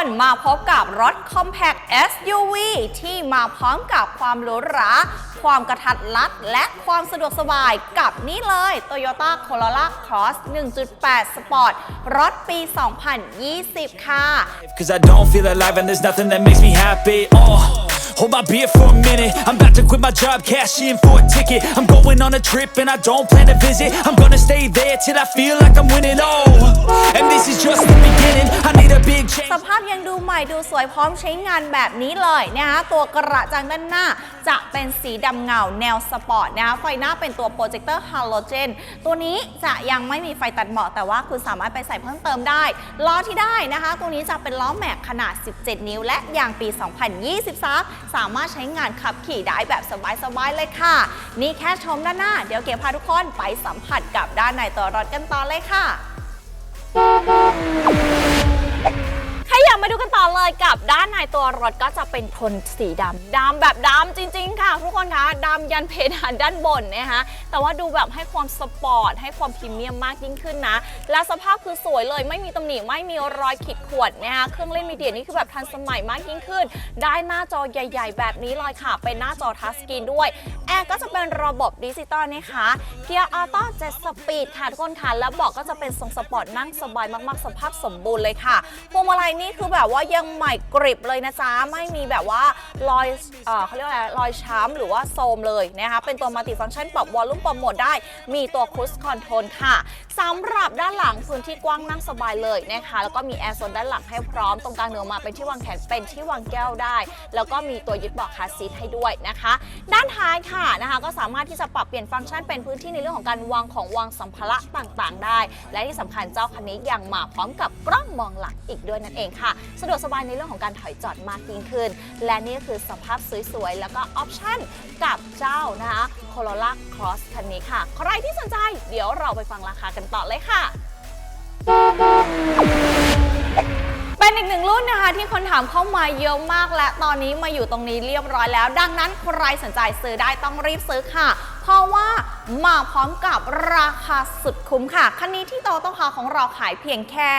คนมาพบกับรถ Compact SUV ที่มาพร้อมกับความหรูหราความกระทัดรัดและความสะดวกสบายกับนี่เลย Toyota Corolla Cross 1.8 Sport รถปี 2020 ค่ะ Cause I don't feel alive and there's nothing that makes me happy. Oh, hold my beer for a minute. I'm about to quit my job, cash in for a ticket. I'm going on a trip and I don't plan to visit. I'm gonna stay there till I feel like I'm winning. Oh, and this is just the beginning. I need a big change. สภาพ ยังดูใหม่ดูสวยพร้อมใช้งานแบบนี้เลยนะคะตัวกระจังด้านหน้าจะเป็นสีดำเงาแนวสปอร์ตนะคะไฟหน้าเป็นตัวโปรเจคเตอร์ฮาโลเจนตัวนี้จะยังไม่มีไฟตัดหมอกแต่ว่าคุณสามารถไปใส่เพิ่มเติมได้ ล้อที่ได้นะคะ ตัวนี้จะเป็นล้อแม็กขนาด 17 นิ้ว และยางปี 2023 สามารถใช้งานขับขี่ได้แบบสบายๆเลยค่ะ นี่แค่ชมด้านหน้า เดี๋ยวเก๋พาทุกคนไปสัมผัสกับด้านในตัวรถกันต่อเลยค่ะ มาดูกันต่อเลยกับด้านในตัวรถก็จะเป็นโทนสีดำดำแบบดำจริง ๆ ค่ะทุกคนคะดำยันเพดานด้านบนนะคะแต่ว่าดูแบบให้ความสปอร์ตให้ความพรีเมียมมากยิ่งขึ้นนะ และสภาพคือสวยเลยไม่มีตำหนิไม่มีรอยขีดข่วนนะคะเครื่องเล่นมีเดียนี่คือแบบทันสมัยมากยิ่งขึ้น ได้หน้าจอใหญ่ ๆ แบบนี้เลยค่ะ เป็นหน้าจอทัชสกรีนด้วยแอร์ก็จะเป็นระบบดิจิตอลนะคะเกียร์ออโต้เจ็ดสปีดค่ะทุกคนค่ะแล้วเบอกก็จะเป็นทรงสปอร์ตนั่งสบายมากๆ สภาพสมบูรณ์เลยค่ะพวงมาลัยนี่คือแบบว่ายังใหม่กริบเลยนะจ๊ะไม่มีแบบว่ารอยเออเขาเรียกว่าอะไรรอยช้ำหรือว่าโทมเลยนะคะเป็นตัวมัลติฟังก์ชันปรับวอลลุ่มปรับโหมดได้ มีตัวครูสคอนโทรลค่ะ สำหรับด้านหลังพื้นที่กว้างนั่งสบายเลยนะคะ แล้วก็มีแอร์โซนด้านหลังให้พร้อมตรงกลางเนื้อมาเป็นที่วางแขนเป็นที่วางแก้วได้ แล้วก็มีตัวยึดเบาะคาซีทให้ด้วยนะคะ ด้านท้ายค่ะนะคะ ก็สามารถที่จะปรับเปลี่ยนฟังก์ชันเป็นพื้นที่ในเรื่องของการวางของวางสัมภาระต่างๆ ได้ และที่สำคัญเจ้าคันนี้ยังมาพร้อมกับกล้องมองหลังอีกด้วยนั่นเองค่ะ สะดวกสบายในเรื่องของการถอยจอดมากยิ่งขึ้น และนี่ก็คือสภาพสวยๆแล้วก็ออปชั่นกับเจ้านะคะ Corolla Cross คันนี้ค่ะ ใครที่สนใจเดี๋ยวเราไปฟังราคากันต่อเลยค่ะเป็นอีกหนึ่งรุ่นนะคะที่คนถามเข้ามาเยอะมากและตอนนี้มาอยู่ตรงนี้เรียบร้อยแล้ว ดังนั้นใครสนใจซื้อได้ต้องรีบซื้อค่ะ เพราะว่า มาพร้อมกับราคาสุดคุ้มค่ะ คันนี้ที่โตโต้คาของเราขายเพียงแค่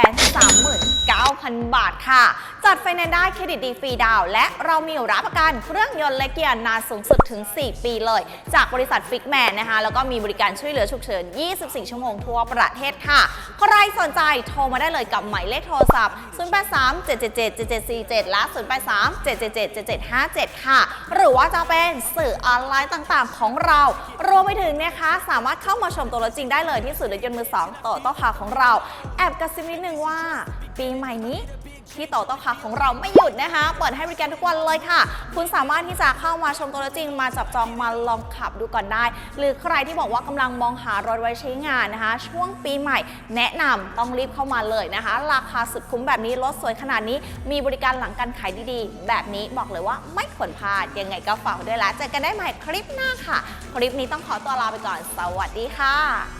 639,000 บาทค่ะ จัดไฟแนนซ์ได้เครดิตดีฟรีดาวและเรามีรับประกันเครื่องยนต์และเกียร์นานสูงสุดถึง 4 ปีเลย จากบริษัทฟิกแมนนะคะ แล้วก็มีบริการช่วยเหลือฉุกเฉิน 24 ชั่วโมงทั่วประเทศค่ะ ใครสนใจโทรมาได้เลยกับหมายเลขโทรศัพท์ 083 777 7747 และ 083 777 7757 ค่ะ หรือว่าจะเป็นสื่อออนไลน์ต่างๆ ของเรารวมไปถึงนะคะ สามารถเข้ามาชมตัวรถจริงได้เลยที่ศูนย์รถยนต์มือสองโตโต้คาของเรา แอบกระซิบนิดนึงว่า ปีใหม่นี้ ที่โตโต้คาร์ของเราไม่หยุดนะคะ เปิดให้บริการทุกวันเลยค่ะ คุณสามารถที่จะเข้ามาชมตัวจริง มาจับจองมาลองขับดูก่อนได้ หรือใครที่บอกว่ากำลังมองหารถไว้ใช้งานนะคะ ช่วงปีใหม่แนะนำต้องรีบเข้ามาเลยนะคะ ราคาสุดคุ้มแบบนี้รถสวยขนาดนี้ มีบริการหลังการขายดีๆ แบบนี้บอกเลยว่าไม่ควรพลาดยังไงก็ฝากด้วยละเจอกันได้ใหม่คลิปหน้าค่ะ คลิปนี้ต้องขอตัวลาไปก่อน สวัสดีค่ะ